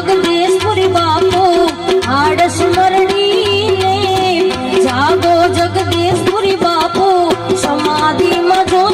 જગદીશપુરી બાપુ હાડ સ્મરણીને જાગો જગદીશપુરી બાપુ સમાધિમાં જો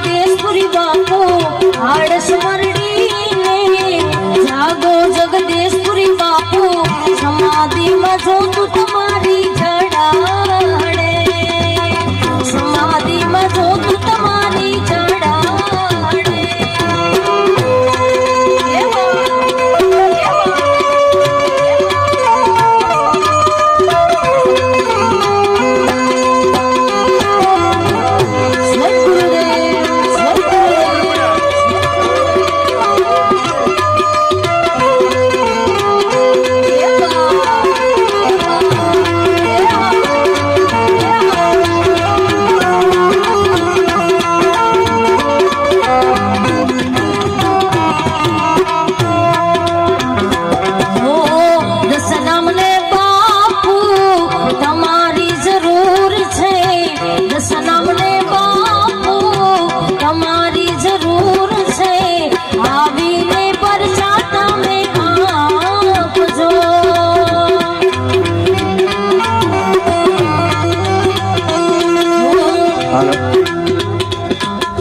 જગદેશપુરી બાપો હાડ સ્મરણીને જાગો જગદેશપુરી બાપો સમાધિમાં જો તું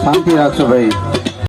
શાંતિ રાખશો ભાઈ.